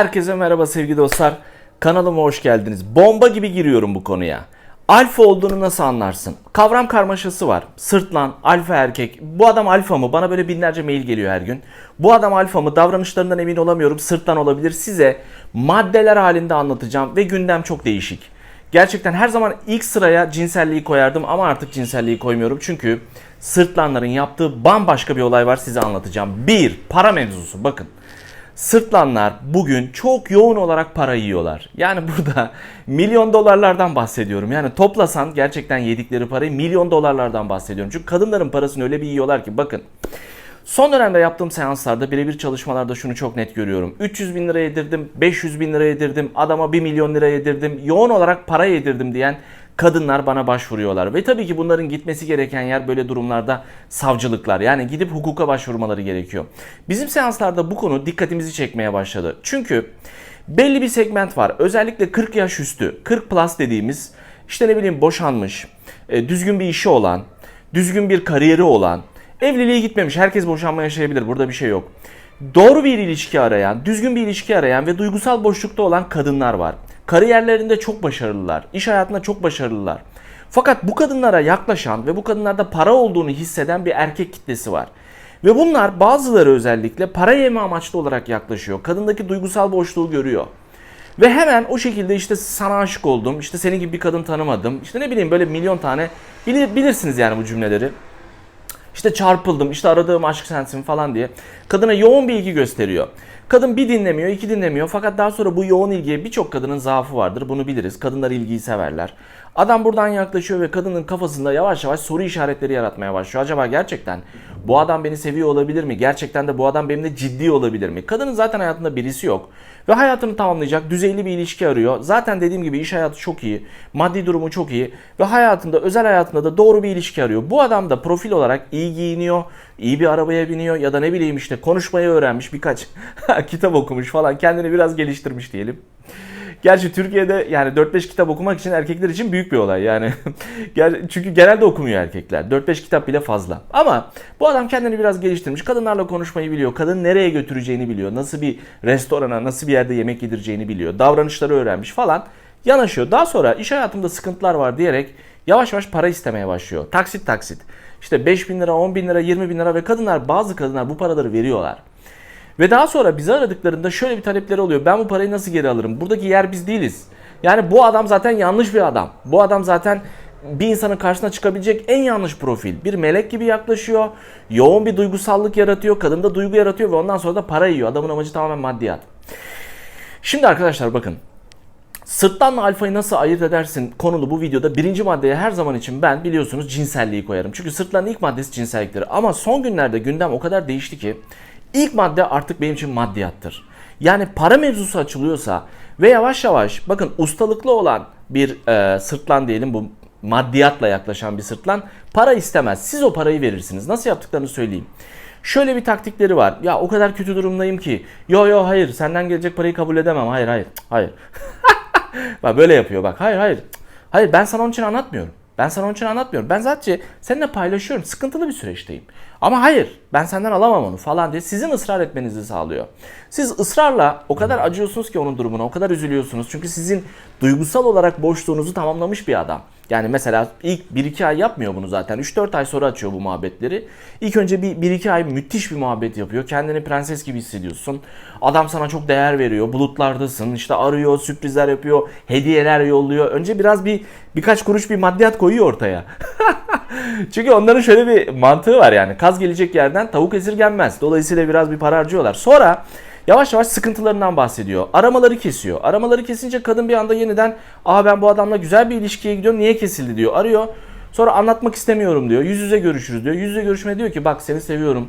Herkese merhaba sevgili dostlar. Kanalıma hoş geldiniz. Bomba gibi giriyorum bu konuya. Alfa olduğunu nasıl anlarsın? Kavram karmaşası var. Sırtlan, alfa erkek. Bu adam alfa mı? Bana böyle binlerce mail geliyor her gün. Bu adam alfa mı? Davranışlarından emin olamıyorum. Sırtlan olabilir. Size maddeler halinde anlatacağım ve gündem çok değişik. Gerçekten her zaman ilk sıraya cinselliği koyardım ama artık cinselliği koymuyorum. Çünkü sırtlanların yaptığı bambaşka bir olay var size anlatacağım. Bir, para mevzusu. Bakın. Sırtlanlar bugün çok yoğun olarak para yiyorlar. Yani burada milyon dolarlardan bahsediyorum. Yani toplasan gerçekten yedikleri parayı milyon dolarlardan bahsediyorum. Çünkü kadınların parasını öyle bir yiyorlar ki bakın. Son dönemde yaptığım seanslarda birebir çalışmalarda şunu çok net görüyorum. 300 bin lira yedirdim, 500 bin lira yedirdim, adama 1 milyon lira yedirdim, yoğun olarak para yedirdim diyen kadınlar bana başvuruyorlar. Ve tabii ki bunların gitmesi gereken yer böyle durumlarda savcılıklar. Yani gidip hukuka başvurmaları gerekiyor. Bizim seanslarda bu konu dikkatimizi çekmeye başladı. Çünkü belli bir segment var. Özellikle 40 yaş üstü, 40 plus dediğimiz işte ne bileyim boşanmış, e, düzgün bir işi olan, düzgün bir kariyeri olan, evliliğe gitmemiş. Herkes boşanma yaşayabilir. Burada bir şey yok. Doğru bir ilişki arayan, düzgün bir ilişki arayan ve duygusal boşlukta olan kadınlar var. Kariyerlerinde çok başarılılar. iş hayatında çok başarılılar. Fakat bu kadınlara yaklaşan ve bu kadınlarda para olduğunu hisseden bir erkek kitlesi var. Ve bunlar bazıları özellikle para yeme amaçlı olarak yaklaşıyor. Kadındaki duygusal boşluğu görüyor. Ve hemen o şekilde işte sana aşık oldum, işte senin gibi bir kadın tanımadım. İşte ne bileyim böyle milyon tane bilir, bilirsiniz yani bu cümleleri. İşte çarpıldım, işte aradığım aşk sensin falan diye. Kadına yoğun bir ilgi gösteriyor. Kadın bir dinlemiyor, iki dinlemiyor. Fakat daha sonra bu yoğun ilgiye birçok kadının zaafı vardır. Bunu biliriz. Kadınlar ilgiyi severler. Adam buradan yaklaşıyor ve kadının kafasında yavaş yavaş soru işaretleri yaratmaya başlıyor. Acaba gerçekten bu adam beni seviyor olabilir mi? Gerçekten de bu adam benimle ciddi olabilir mi? Kadının zaten hayatında birisi yok. Ve hayatını tamamlayacak düzeyli bir ilişki arıyor. Zaten dediğim gibi iş hayatı çok iyi. Maddi durumu çok iyi. Ve hayatında, özel hayatında da doğru bir ilişki arıyor. Bu adam da profil olarak iyi giyiniyor. iyi bir arabaya biniyor ya da ne bileyim işte konuşmayı öğrenmiş birkaç kitap okumuş falan kendini biraz geliştirmiş diyelim. Gerçi Türkiye'de yani 4-5 kitap okumak için erkekler için büyük bir olay yani. Çünkü genelde okumuyor erkekler. 4-5 kitap bile fazla. Ama bu adam kendini biraz geliştirmiş. Kadınlarla konuşmayı biliyor. Kadın nereye götüreceğini biliyor. Nasıl bir restorana, nasıl bir yerde yemek yedireceğini biliyor. Davranışları öğrenmiş falan. Yanaşıyor. Daha sonra iş hayatımda sıkıntılar var diyerek yavaş yavaş para istemeye başlıyor. Taksit taksit. İşte 5 bin lira, 10 bin lira, 20 bin lira ve kadınlar bazı kadınlar bu paraları veriyorlar. Ve daha sonra bizi aradıklarında şöyle bir talepleri oluyor. Ben bu parayı nasıl geri alırım? Buradaki yer biz değiliz. Yani bu adam zaten yanlış bir adam. Bu adam zaten bir insanın karşısına çıkabilecek en yanlış profil. Bir melek gibi yaklaşıyor. Yoğun bir duygusallık yaratıyor. Kadında duygu yaratıyor ve ondan sonra da para yiyor. Adamın amacı tamamen maddiyat. Şimdi arkadaşlar bakın. Sırtlanla alfayı nasıl ayırt edersin konulu bu videoda birinci maddeye her zaman için ben biliyorsunuz cinselliği koyarım. Çünkü sırtlanın ilk maddesi cinselliktir. Ama son günlerde gündem o kadar değişti ki İlk madde artık benim için maddiyattır. Yani para mevzusu açılıyorsa ve yavaş yavaş bakın ustalıklı olan bir e, sırtlan diyelim bu maddiyatla yaklaşan bir sırtlan para istemez. Siz o parayı verirsiniz. Nasıl yaptıklarını söyleyeyim. Şöyle bir taktikleri var. Ya o kadar kötü durumdayım ki. Yo yo hayır senden gelecek parayı kabul edemem. Hayır hayır hayır. bak böyle yapıyor bak. Hayır hayır. Hayır ben sana onun için anlatmıyorum. Ben sana onun için anlatmıyorum. Ben zaten seninle paylaşıyorum. Sıkıntılı bir süreçteyim. Ama hayır ben senden alamam onu falan diye sizin ısrar etmenizi sağlıyor. Siz ısrarla o kadar acıyorsunuz ki onun durumuna, o kadar üzülüyorsunuz. Çünkü sizin duygusal olarak boşluğunuzu tamamlamış bir adam. Yani mesela ilk 1-2 ay yapmıyor bunu zaten. 3-4 ay sonra açıyor bu muhabbetleri. İlk önce bir 1-2 ay müthiş bir muhabbet yapıyor. Kendini prenses gibi hissediyorsun. Adam sana çok değer veriyor. Bulutlardasın. İşte arıyor, sürprizler yapıyor, hediyeler yolluyor. Önce biraz bir birkaç kuruş bir maddiyat koyuyor ortaya. Çünkü onların şöyle bir mantığı var yani. Kaz gelecek yerden tavuk esirgenmez. Dolayısıyla biraz bir para harcıyorlar. Sonra yavaş yavaş sıkıntılarından bahsediyor. Aramaları kesiyor. Aramaları kesince kadın bir anda yeniden aa ben bu adamla güzel bir ilişkiye gidiyorum niye kesildi diyor. Arıyor. Sonra anlatmak istemiyorum diyor. Yüz yüze görüşürüz diyor. Yüz yüze görüşme diyor ki bak seni seviyorum.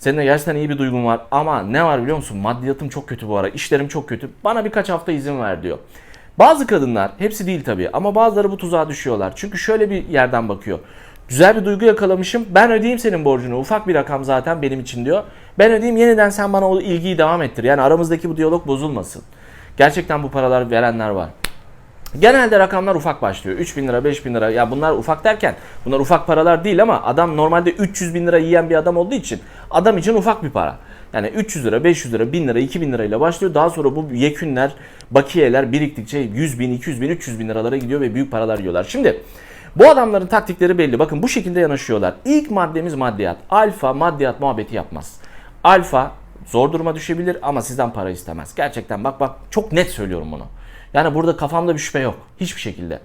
Seninle gerçekten iyi bir duygum var ama ne var biliyor musun? Maddiyatım çok kötü bu ara. İşlerim çok kötü. Bana birkaç hafta izin ver diyor. Bazı kadınlar, hepsi değil tabii ama bazıları bu tuzağa düşüyorlar. Çünkü şöyle bir yerden bakıyor. Güzel bir duygu yakalamışım. Ben ödeyeyim senin borcunu. Ufak bir rakam zaten benim için diyor. Ben ödeyeyim yeniden sen bana o ilgiyi devam ettir. Yani aramızdaki bu diyalog bozulmasın. Gerçekten bu paralar verenler var. Genelde rakamlar ufak başlıyor. 3 bin lira, 5 bin lira. Ya bunlar ufak derken bunlar ufak paralar değil ama adam normalde 300 bin lira yiyen bir adam olduğu için adam için ufak bir para. Yani 300 lira, 500 lira, 1000 lira, 2000 lirayla başlıyor. Daha sonra bu yekünler, bakiyeler biriktikçe 100 bin, 200 bin, 300 bin liralara gidiyor ve büyük paralar yiyorlar. Şimdi bu adamların taktikleri belli. Bakın bu şekilde yanaşıyorlar. İlk maddemiz maddiyat. Alfa maddiyat muhabbeti yapmaz. Alfa zor duruma düşebilir ama sizden para istemez. Gerçekten bak bak çok net söylüyorum bunu. Yani burada kafamda bir şüphe yok. Hiçbir şekilde.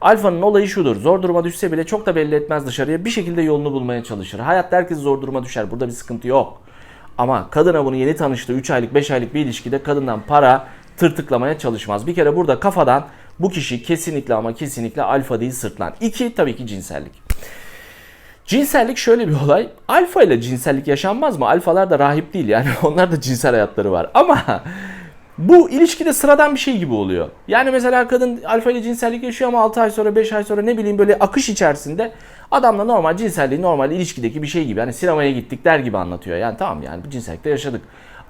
Alfa'nın olayı şudur. Zor duruma düşse bile çok da belli etmez dışarıya. Bir şekilde yolunu bulmaya çalışır. Hayatta herkes zor duruma düşer. Burada bir sıkıntı yok. Ama kadına bunu yeni tanıştığı 3 aylık 5 aylık bir ilişkide kadından para tırtıklamaya çalışmaz. Bir kere burada kafadan bu kişi kesinlikle ama kesinlikle alfa değil sırtlan. İki tabii ki cinsellik. Cinsellik şöyle bir olay. Alfa ile cinsellik yaşanmaz mı? Alfalar da rahip değil yani onlar da cinsel hayatları var. Ama bu ilişkide sıradan bir şey gibi oluyor. Yani mesela kadın alfa ile cinsellik yaşıyor ama 6 ay sonra 5 ay sonra ne bileyim böyle akış içerisinde adamla normal cinselliği normal ilişkideki bir şey gibi. Hani sinemaya gittik der gibi anlatıyor. Yani tamam yani bu cinsellikte yaşadık.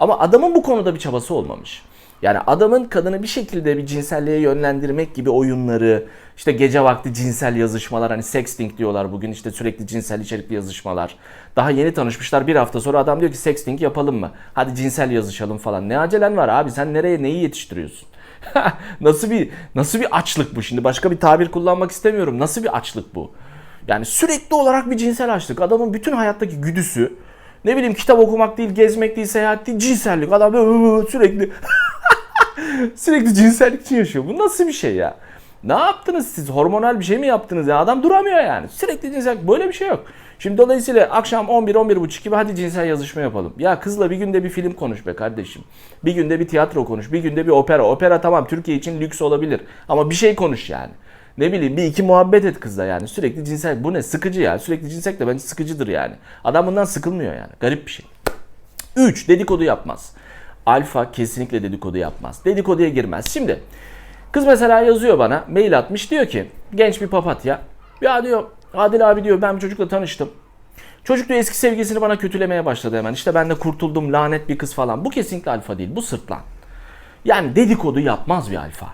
Ama adamın bu konuda bir çabası olmamış. Yani adamın kadını bir şekilde bir cinselliğe yönlendirmek gibi oyunları, işte gece vakti cinsel yazışmalar hani sexting diyorlar bugün işte sürekli cinsel içerikli yazışmalar. Daha yeni tanışmışlar bir hafta sonra adam diyor ki sexting yapalım mı? Hadi cinsel yazışalım falan. Ne acelen var abi sen nereye neyi yetiştiriyorsun? nasıl bir nasıl bir açlık bu şimdi? Başka bir tabir kullanmak istemiyorum. Nasıl bir açlık bu? Yani sürekli olarak bir cinsel açlık. Adamın bütün hayattaki güdüsü ne bileyim kitap okumak değil, gezmek değil, seyahat değil, cinsellik. Adam böyle sürekli sürekli cinsellik için yaşıyor. Bu nasıl bir şey ya? Ne yaptınız siz? Hormonal bir şey mi yaptınız ya? Adam duramıyor yani. Sürekli cinsel böyle bir şey yok. Şimdi dolayısıyla akşam 11 11 buçuk gibi hadi cinsel yazışma yapalım. Ya kızla bir günde bir film konuş be kardeşim. Bir günde bir tiyatro konuş. Bir günde bir opera. Opera tamam Türkiye için lüks olabilir. Ama bir şey konuş yani. Ne bileyim bir iki muhabbet et kızla yani. Sürekli cinsel. Bu ne? Sıkıcı ya. Sürekli cinsel de bence sıkıcıdır yani. Adam bundan sıkılmıyor yani. Garip bir şey. 3. Dedikodu yapmaz. Alfa kesinlikle dedikodu yapmaz. Dedikoduya girmez. Şimdi kız mesela yazıyor bana mail atmış diyor ki genç bir papatya. Ya diyor Adil abi diyor ben bir çocukla tanıştım. Çocuk diyor eski sevgilisini bana kötülemeye başladı hemen. İşte ben de kurtuldum lanet bir kız falan. Bu kesinlikle alfa değil. Bu sırtlan. Yani dedikodu yapmaz bir alfa.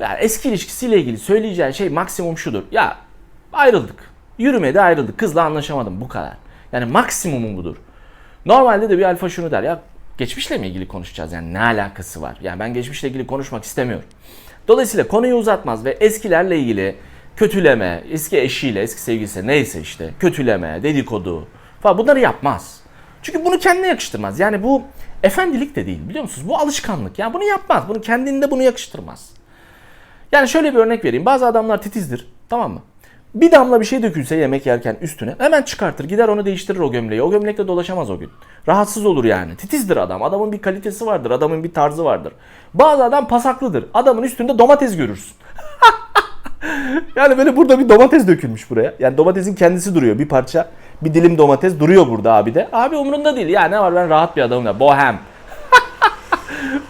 Yani eski ilişkisiyle ilgili söyleyeceği şey maksimum şudur. Ya ayrıldık. Yürümedi ayrıldık. Kızla anlaşamadım bu kadar. Yani maksimumum budur. Normalde de bir alfa şunu der ya geçmişle mi ilgili konuşacağız yani ne alakası var? Yani ben geçmişle ilgili konuşmak istemiyorum. Dolayısıyla konuyu uzatmaz ve eskilerle ilgili kötüleme, eski eşiyle, eski sevgilisi neyse işte kötüleme, dedikodu falan bunları yapmaz. Çünkü bunu kendine yakıştırmaz. Yani bu efendilik de değil biliyor musunuz? Bu alışkanlık. Yani bunu yapmaz. Bunu kendinde bunu yakıştırmaz. Yani şöyle bir örnek vereyim. Bazı adamlar titizdir. Tamam mı? Bir damla bir şey dökülse yemek yerken üstüne hemen çıkartır gider onu değiştirir o gömleği. O gömlekle dolaşamaz o gün. Rahatsız olur yani. Titizdir adam. Adamın bir kalitesi vardır. Adamın bir tarzı vardır. Bazı adam pasaklıdır. Adamın üstünde domates görürsün. yani böyle burada bir domates dökülmüş buraya. Yani domatesin kendisi duruyor bir parça. Bir dilim domates duruyor burada abi de. Abi umurunda değil. Ya ne var ben rahat bir adamım ya. Bohem.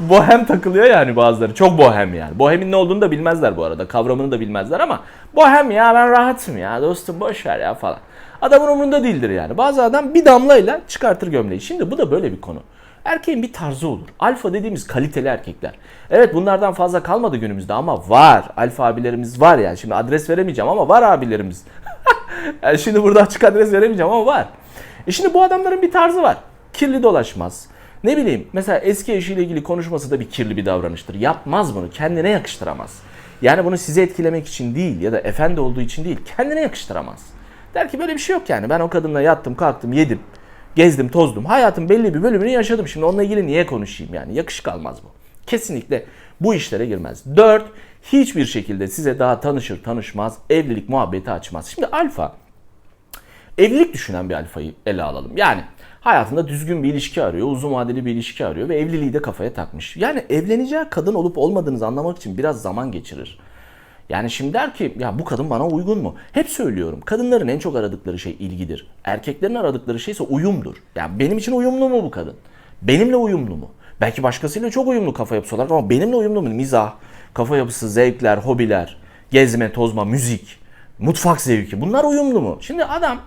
Bohem takılıyor yani bazıları. Çok bohem yani. Bohemin ne olduğunu da bilmezler bu arada. Kavramını da bilmezler ama bohem ya ben rahatım ya dostum boş ver ya falan. Adamın umurunda değildir yani. Bazı adam bir damlayla çıkartır gömleği. Şimdi bu da böyle bir konu. Erkeğin bir tarzı olur. Alfa dediğimiz kaliteli erkekler. Evet bunlardan fazla kalmadı günümüzde ama var. Alfa abilerimiz var yani. Şimdi adres veremeyeceğim ama var abilerimiz. yani şimdi burada açık adres veremeyeceğim ama var. E şimdi bu adamların bir tarzı var. Kirli dolaşmaz. Ne bileyim mesela eski eşiyle ilgili konuşması da bir kirli bir davranıştır. Yapmaz bunu. Kendine yakıştıramaz. Yani bunu sizi etkilemek için değil ya da efendi olduğu için değil. Kendine yakıştıramaz. Der ki böyle bir şey yok yani. Ben o kadınla yattım, kalktım, yedim. Gezdim, tozdum. Hayatın belli bir bölümünü yaşadım. Şimdi onunla ilgili niye konuşayım yani? Yakışık almaz bu. Kesinlikle bu işlere girmez. 4. Hiçbir şekilde size daha tanışır tanışmaz evlilik muhabbeti açmaz. Şimdi alfa evlilik düşünen bir alfayı ele alalım. Yani hayatında düzgün bir ilişki arıyor, uzun vadeli bir ilişki arıyor ve evliliği de kafaya takmış. Yani evleneceği kadın olup olmadığınızı anlamak için biraz zaman geçirir. Yani şimdi der ki ya bu kadın bana uygun mu? Hep söylüyorum. Kadınların en çok aradıkları şey ilgidir. Erkeklerin aradıkları şey ise uyumdur. Yani benim için uyumlu mu bu kadın? Benimle uyumlu mu? Belki başkasıyla çok uyumlu kafa yapısı olarak ama benimle uyumlu mu? Mizah, kafa yapısı, zevkler, hobiler, gezme, tozma, müzik, mutfak zevki. Bunlar uyumlu mu? Şimdi adam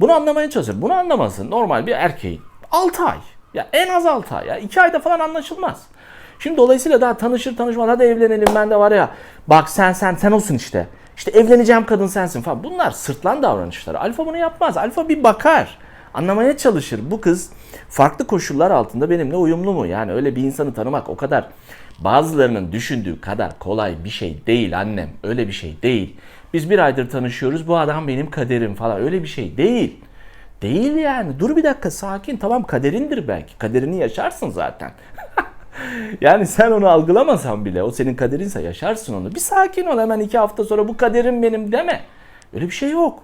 bunu anlamaya çalışır. Bunu anlamasın normal bir erkeğin. 6 ay. Ya en az 6 ay. Ya 2 ayda falan anlaşılmaz. Şimdi dolayısıyla daha tanışır tanışmaz hadi evlenelim ben de var ya bak sen sen sen olsun işte. İşte evleneceğim kadın sensin falan. Bunlar sırtlan davranışları. Alfa bunu yapmaz. Alfa bir bakar. Anlamaya çalışır. Bu kız farklı koşullar altında benimle uyumlu mu? Yani öyle bir insanı tanımak o kadar bazılarının düşündüğü kadar kolay bir şey değil annem. Öyle bir şey değil. Biz bir aydır tanışıyoruz. Bu adam benim kaderim falan. Öyle bir şey değil. Değil yani. Dur bir dakika sakin. Tamam kaderindir belki. Kaderini yaşarsın zaten. yani sen onu algılamasan bile o senin kaderinse yaşarsın onu. Bir sakin ol hemen iki hafta sonra bu kaderim benim deme. Öyle bir şey yok.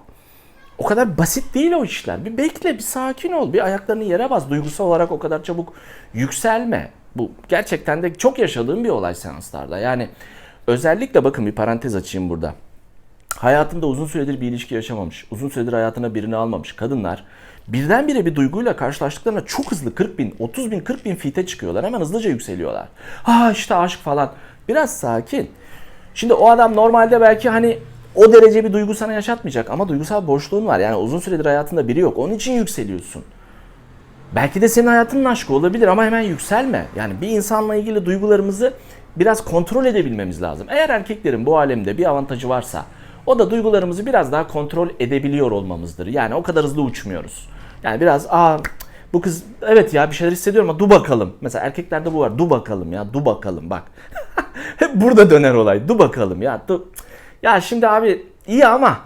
O kadar basit değil o işler. Bir bekle, bir sakin ol. Bir ayaklarını yere bas. Duygusal olarak o kadar çabuk yükselme. Bu gerçekten de çok yaşadığım bir olay seanslarda. Yani özellikle bakın bir parantez açayım burada. Hayatında uzun süredir bir ilişki yaşamamış, uzun süredir hayatına birini almamış kadınlar birdenbire bir duyguyla karşılaştıklarında çok hızlı 40 bin, 30 bin, 40 bin fite çıkıyorlar. Hemen hızlıca yükseliyorlar. Ha işte aşk falan. Biraz sakin. Şimdi o adam normalde belki hani o derece bir duygu sana yaşatmayacak ama duygusal boşluğun var. Yani uzun süredir hayatında biri yok. Onun için yükseliyorsun. Belki de senin hayatının aşkı olabilir ama hemen yükselme. Yani bir insanla ilgili duygularımızı biraz kontrol edebilmemiz lazım. Eğer erkeklerin bu alemde bir avantajı varsa o da duygularımızı biraz daha kontrol edebiliyor olmamızdır. Yani o kadar hızlı uçmuyoruz. Yani biraz aa bu kız evet ya bir şeyler hissediyorum ama du bakalım. Mesela erkeklerde bu var. Du bakalım ya du bakalım bak. Hep burada döner olay. Du bakalım ya. Du. Ya şimdi abi iyi ama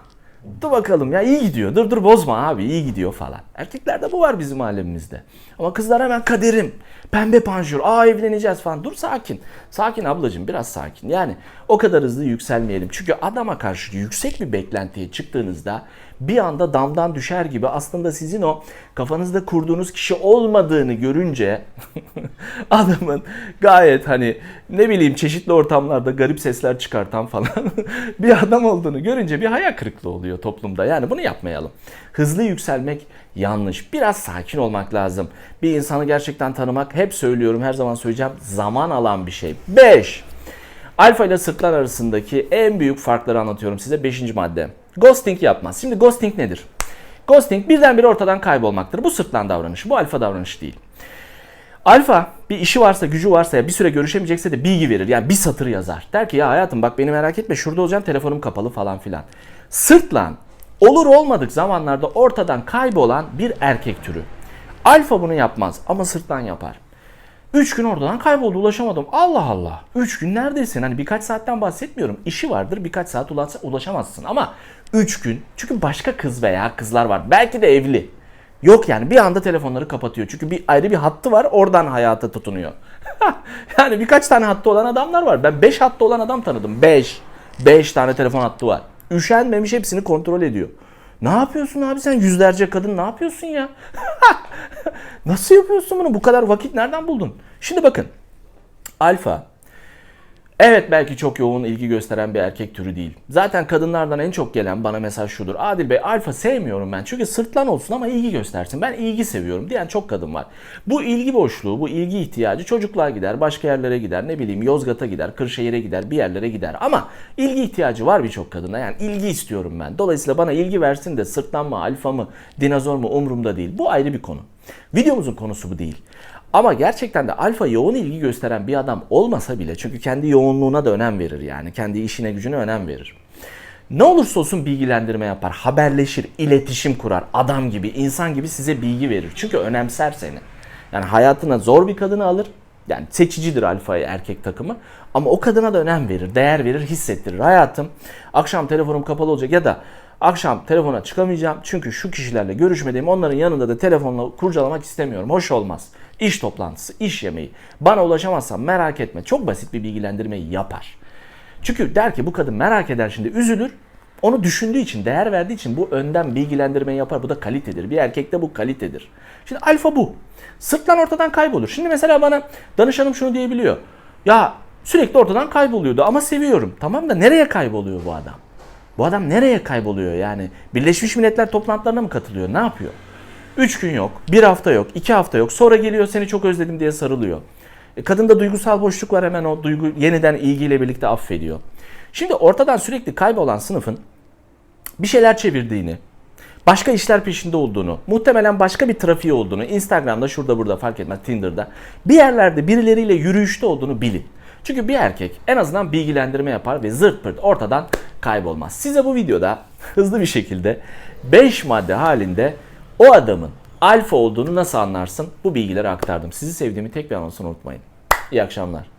dur bakalım ya iyi gidiyor. Dur dur bozma abi iyi gidiyor falan. Erkeklerde bu var bizim alemimizde. Ama kızlar hemen kaderim. Pembe panjur. Aa evleneceğiz falan. Dur sakin. Sakin ablacığım biraz sakin. Yani o kadar hızlı yükselmeyelim. Çünkü adama karşı yüksek bir beklentiye çıktığınızda bir anda damdan düşer gibi aslında sizin o kafanızda kurduğunuz kişi olmadığını görünce adamın gayet hani ne bileyim çeşitli ortamlarda garip sesler çıkartan falan bir adam olduğunu görünce bir hayal kırıklığı oluyor toplumda. Yani bunu yapmayalım. Hızlı yükselmek yanlış. Biraz sakin olmak lazım. Bir insanı gerçekten tanımak hep söylüyorum her zaman söyleyeceğim zaman alan bir şey. 5. Alfa ile sırtlar arasındaki en büyük farkları anlatıyorum size. 5. madde. Ghosting yapmaz. Şimdi ghosting nedir? Ghosting birdenbire ortadan kaybolmaktır. Bu sırtlan davranış. Bu alfa davranış değil. Alfa bir işi varsa, gücü varsa ya bir süre görüşemeyecekse de bilgi verir. Yani bir satır yazar. Der ki ya hayatım bak beni merak etme şurada olacağım telefonum kapalı falan filan. Sırtlan olur olmadık zamanlarda ortadan kaybolan bir erkek türü. Alfa bunu yapmaz ama sırtlan yapar. 3 gün oradan kayboldu ulaşamadım. Allah Allah. 3 gün neredesin? Hani birkaç saatten bahsetmiyorum. İşi vardır birkaç saat ulaşamazsın ama 3 gün. Çünkü başka kız veya kızlar var. Belki de evli. Yok yani bir anda telefonları kapatıyor. Çünkü bir ayrı bir hattı var oradan hayata tutunuyor. yani birkaç tane hattı olan adamlar var. Ben 5 hattı olan adam tanıdım. 5. 5 tane telefon hattı var. Üşenmemiş hepsini kontrol ediyor. Ne yapıyorsun abi sen yüzlerce kadın ne yapıyorsun ya? Nasıl yapıyorsun bunu? Bu kadar vakit nereden buldun? Şimdi bakın. Alfa Evet belki çok yoğun ilgi gösteren bir erkek türü değil. Zaten kadınlardan en çok gelen bana mesaj şudur. Adil Bey alfa sevmiyorum ben. Çünkü sırtlan olsun ama ilgi göstersin. Ben ilgi seviyorum diyen çok kadın var. Bu ilgi boşluğu, bu ilgi ihtiyacı çocuklar gider, başka yerlere gider, ne bileyim Yozgat'a gider, Kırşehir'e gider, bir yerlere gider. Ama ilgi ihtiyacı var birçok kadına. Yani ilgi istiyorum ben. Dolayısıyla bana ilgi versin de sırtlan mı, alfa mı, dinozor mu umurumda değil. Bu ayrı bir konu. Videomuzun konusu bu değil. Ama gerçekten de alfa yoğun ilgi gösteren bir adam olmasa bile çünkü kendi yoğunluğuna da önem verir yani. Kendi işine gücüne önem verir. Ne olursa olsun bilgilendirme yapar, haberleşir, iletişim kurar, adam gibi, insan gibi size bilgi verir. Çünkü önemser seni. Yani hayatına zor bir kadını alır, yani seçicidir alfa erkek takımı. Ama o kadına da önem verir, değer verir, hissettirir. Hayatım akşam telefonum kapalı olacak ya da akşam telefona çıkamayacağım. Çünkü şu kişilerle görüşmediğim onların yanında da telefonla kurcalamak istemiyorum. Hoş olmaz. İş toplantısı, iş yemeği. Bana ulaşamazsan merak etme. Çok basit bir bilgilendirmeyi yapar. Çünkü der ki bu kadın merak eder şimdi üzülür. Onu düşündüğü için, değer verdiği için bu önden bilgilendirmeyi yapar. Bu da kalitedir. Bir erkekte bu kalitedir. Şimdi alfa bu. Sırtlan ortadan kaybolur. Şimdi mesela bana danışanım şunu diyebiliyor. Ya sürekli ortadan kayboluyordu ama seviyorum. Tamam da nereye kayboluyor bu adam? Bu adam nereye kayboluyor yani? Birleşmiş Milletler toplantılarına mı katılıyor? Ne yapıyor? 3 gün yok, 1 hafta yok, 2 hafta yok. Sonra geliyor seni çok özledim diye sarılıyor. E, kadında duygusal boşluk var hemen o duygu yeniden ilgiyle birlikte affediyor. Şimdi ortadan sürekli kaybolan sınıfın bir şeyler çevirdiğini, başka işler peşinde olduğunu, muhtemelen başka bir trafiği olduğunu, Instagram'da şurada burada fark etmez Tinder'da bir yerlerde birileriyle yürüyüşte olduğunu bilin. Çünkü bir erkek en azından bilgilendirme yapar ve zırt pırt ortadan kaybolmaz. Size bu videoda hızlı bir şekilde 5 madde halinde o adamın alfa olduğunu nasıl anlarsın? Bu bilgileri aktardım. Sizi sevdiğimi tek bir anonsunu unutmayın. İyi akşamlar.